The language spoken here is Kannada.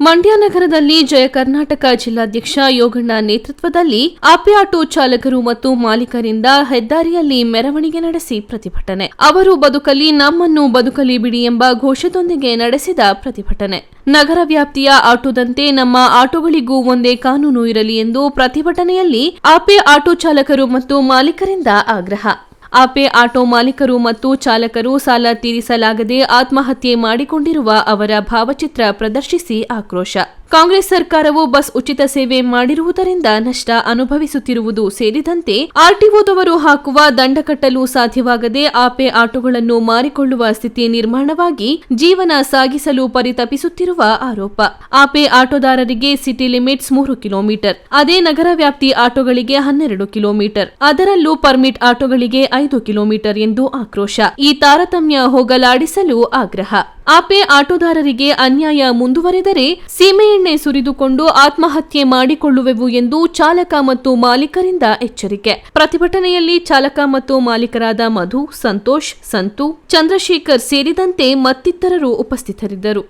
ಮಂಡ್ಯ ನಗರದಲ್ಲಿ ಜಯ ಕರ್ನಾಟಕ ಜಿಲ್ಲಾಧ್ಯಕ್ಷ ಯೋಗಣ್ಣ ನೇತೃತ್ವದಲ್ಲಿ ಆಟೋ ಚಾಲಕರು ಮತ್ತು ಮಾಲೀಕರಿಂದ ಹೆದ್ದಾರಿಯಲ್ಲಿ ಮೆರವಣಿಗೆ ನಡೆಸಿ ಪ್ರತಿಭಟನೆ. ಅವರು ಬದುಕಲಿ, ನಮ್ಮನ್ನು ಬದುಕಲಿ ಬಿಡಿ ಎಂಬ ಘೋಷದೊಂದಿಗೆ ನಡೆಸಿದ ಪ್ರತಿಭಟನೆ. ನಗರ ವ್ಯಾಪ್ತಿಯ ಆಟೋದಂತೆ ನಮ್ಮ ಆಟೋಗಳಿಗೂ ಒಂದೇ ಕಾನೂನು ಇರಲಿ ಎಂದು ಪ್ರತಿಭಟನೆಯಲ್ಲಿ ಆಪೆ ಆಟೋ ಚಾಲಕರು ಮತ್ತು ಮಾಲೀಕರಿಂದ ಆಗ್ರಹ. ಆಪೆ ಆಟೋ ಮಾಲೀಕರು ಮತ್ತು ಚಾಲಕರು ಸಾಲ ತೀರಿಸಲಾಗದೆ ಆತ್ಮಹತ್ಯೆ ಮಾಡಿಕೊಂಡಿರುವ ಅವರ ಭಾವಚಿತ್ರ ಪ್ರದರ್ಶಿಸಿ ಆಕ್ರೋಶ. ಕಾಂಗ್ರೆಸ್ ಸರ್ಕಾರವು ಬಸ್ ಉಚಿತ ಸೇವೆ ಮಾಡಿರುವುದರಿಂದ ನಷ್ಟ ಅನುಭವಿಸುತ್ತಿರುವುದು ಸೇರಿದಂತೆ ಆರ್ಟಿಒದವರು ಹಾಕುವ ದಂಡ ಕಟ್ಟಲು ಸಾಧ್ಯವಾಗದೆ ಆಪೆ ಆಟೋಗಳನ್ನು ಮಾರಿಕೊಳ್ಳುವ ಸ್ಥಿತಿ ನಿರ್ಮಾಣವಾಗಿ ಜೀವನ ಸಾಗಿಸಲು ಪರಿತಪಿಸುತ್ತಿರುವ ಆರೋಪ. ಆಪೆ ಆಟೋದಾರರಿಗೆ ಸಿಟಿ ಲಿಮಿಟ್ಸ್ ಮೂರು ಕಿಲೋಮೀಟರ್, ಅದೇ ನಗರ ವ್ಯಾಪ್ತಿ ಆಟೋಗಳಿಗೆ ಹನ್ನೆರಡು ಕಿಲೋಮೀಟರ್, ಅದರಲ್ಲೂ ಪರ್ಮಿಟ್ ಆಟೋಗಳಿಗೆ ಐದು ಕಿಲೋಮೀಟರ್ ಎಂದು ಆಕ್ರೋಶ. ಈ ತಾರತಮ್ಯ ಹೋಗಲಾಡಿಸಲು ಆಗ್ರಹ. ಆಪೆ ಆಟೋದಾರರಿಗೆ ಅನ್ಯಾಯ ಮುಂದುವರೆದರೆ ಸೀಮೆ ಎಣ್ಣೆ ಸುರಿದುಕೊಂಡು ಆತ್ಮಹತ್ಯೆ ಮಾಡಿಕೊಳ್ಳುವೆವು ಎಂದು ಚಾಲಕ ಮತ್ತು ಮಾಲೀಕರಿಂದ ಎಚ್ಚರಿಕೆ. ಪ್ರತಿಭಟನೆಯಲ್ಲಿ ಚಾಲಕ ಮತ್ತು ಮಾಲೀಕರಾದ ಮಧು, ಸಂತೋಷ್, ಸಂತು, ಚಂದ್ರಶೇಖರ್ ಸೇರಿದಂತೆ ಮತ್ತಿತರರು ಉಪಸ್ಥಿತರಿದ್ದರು.